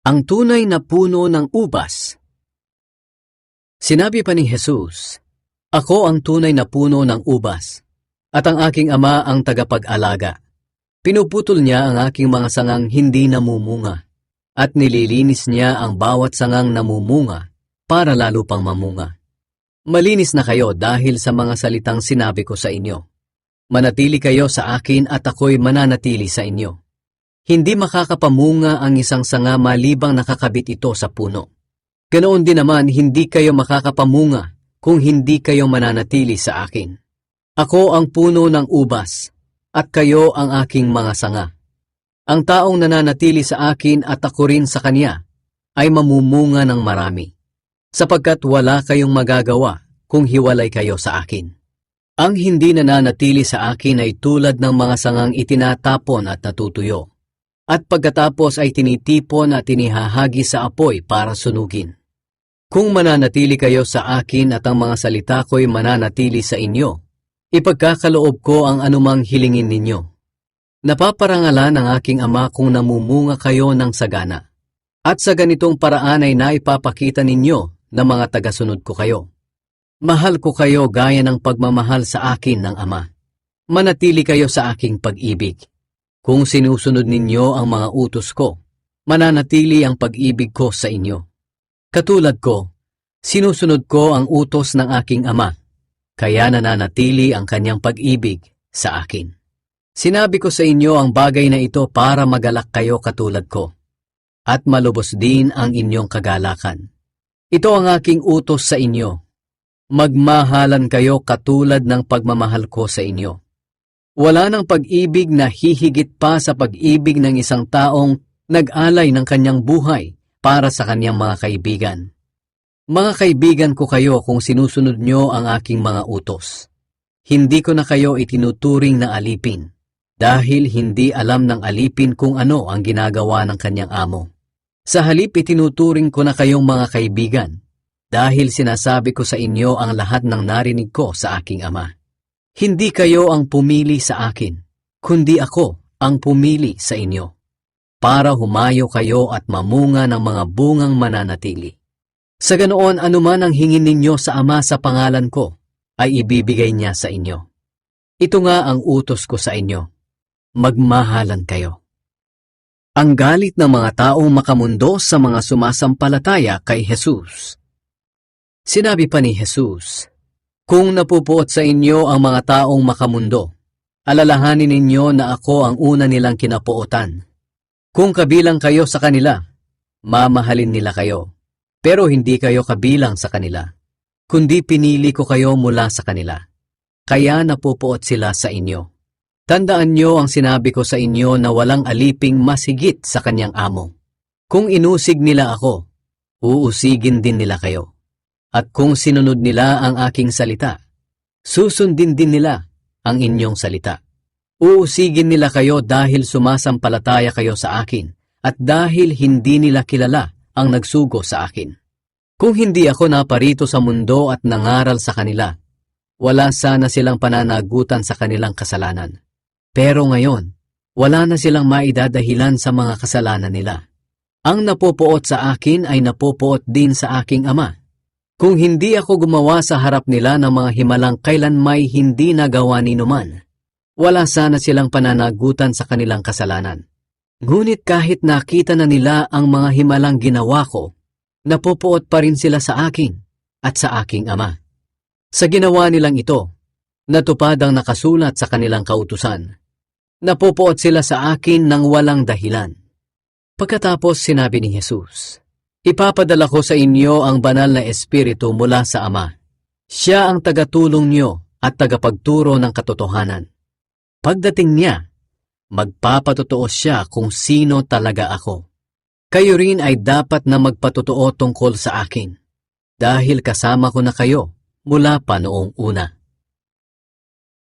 Ang tunay na puno ng ubas. Sinabi pa ni Jesus, Ako ang tunay na puno ng ubas, at ang aking ama ang tagapag-alaga. Pinuputol niya ang aking mga sangang hindi namumunga, at nililinis niya ang bawat sangang namumunga para lalo pang mamunga. Malinis na kayo dahil sa mga salitang sinabi ko sa inyo. Manatili kayo sa akin at ako'y mananatili sa inyo. Hindi makakapamunga ang isang sanga malibang nakakabit ito sa puno. Ganoon din naman hindi kayo makakapamunga kung hindi kayo mananatili sa akin. Ako ang puno ng ubas, at kayo ang aking mga sanga. Ang taong nananatili sa akin at ako rin sa kanya ay mamumunga ng marami, sapagkat wala kayong magagawa kung hiwalay kayo sa akin. Ang hindi nananatili sa akin ay tulad ng mga sangang itinatapon at natutuyo, at pagkatapos ay tinitipon at tinihahagi sa apoy para sunugin. Kung mananatili kayo sa akin at ang mga salita ko'y mananatili sa inyo, ipagkakaloob ko ang anumang hilingin ninyo. Napaparangalan ng aking ama kung namumunga kayo ng sagana. At sa ganitong paraan ay naipapakita ninyo na mga tagasunod ko kayo. Mahal ko kayo gaya ng pagmamahal sa akin ng Ama. Manatili kayo sa aking pag-ibig. Kung sinusunod ninyo ang mga utos ko, mananatili ang pag-ibig ko sa inyo. Katulad ko, sinusunod ko ang utos ng aking Ama, kaya nananatili ang kanyang pag-ibig sa akin. Sinabi ko sa inyo ang bagay na ito para magalak kayo katulad ko, at malubos din ang inyong kagalakan. Ito ang aking utos sa inyo, magmahalan kayo katulad ng pagmamahal ko sa inyo. Wala ng pag-ibig na hihigit pa sa pag-ibig ng isang taong nag-alay ng kanyang buhay para sa kanyang mga kaibigan. Mga kaibigan ko kayo kung sinusunod nyo ang aking mga utos. Hindi ko na kayo itinuturing na alipin, dahil hindi alam ng alipin kung ano ang ginagawa ng kanyang amo. Sa halip itinuturing ko na kayong mga kaibigan, dahil sinasabi ko sa inyo ang lahat ng narinig ko sa aking ama. Hindi kayo ang pumili sa akin, kundi ako ang pumili sa inyo, para humayo kayo at mamunga ng mga bungang mananatili. Sa ganoon anuman ang hingin ninyo sa ama sa pangalan ko, ay ibibigay niya sa inyo. Ito nga ang utos ko sa inyo, magmahalan kayo. Ang galit ng mga taong makamundo sa mga sumasampalataya kay Jesus. Sinabi pa ni Jesus, Kung napupuot sa inyo ang mga taong makamundo, alalahanin ninyo na ako ang una nilang kinapuotan. Kung kabilang kayo sa kanila, mamahalin nila kayo. Pero hindi kayo kabilang sa kanila, kundi pinili ko kayo mula sa kanila. Kaya napupuot sila sa inyo. Tandaan nyo ang sinabi ko sa inyo na walang aliping masigit sa kanyang amo. Kung inusig nila ako, uusigin din nila kayo. At kung sinunod nila ang aking salita, susundin din nila ang inyong salita. Uusigin nila kayo dahil sumasampalataya kayo sa akin at dahil hindi nila kilala ang nagsugo sa akin. Kung hindi ako naparito sa mundo at nangaral sa kanila, wala sana silang pananagutan sa kanilang kasalanan. Pero ngayon, wala na silang maidadahilan sa mga kasalanan nila. Ang napopuot sa akin ay napopuot din sa aking ama. Kung hindi ako gumawa sa harap nila ng mga himalang kailan may hindi nagawa ni numan, wala sana silang pananagutan sa kanilang kasalanan. Ngunit kahit nakita na nila ang mga himalang ginawa ko, napopuot pa rin sila sa akin at sa aking ama. Sa ginawa nilang ito, natupad ang nakasulat sa kanilang kautusan. Napopuot sila sa akin ng walang dahilan. Pagkatapos sinabi ni Jesus, Ipapadala ko sa inyo ang banal na espiritu mula sa Ama. Siya ang tagatulong niyo at tagapagturo ng katotohanan. Pagdating niya, magpapatotoo siya kung sino talaga ako. Kayo rin ay dapat na magpatotoo tungkol sa akin, dahil kasama ko na kayo mula pa noong una.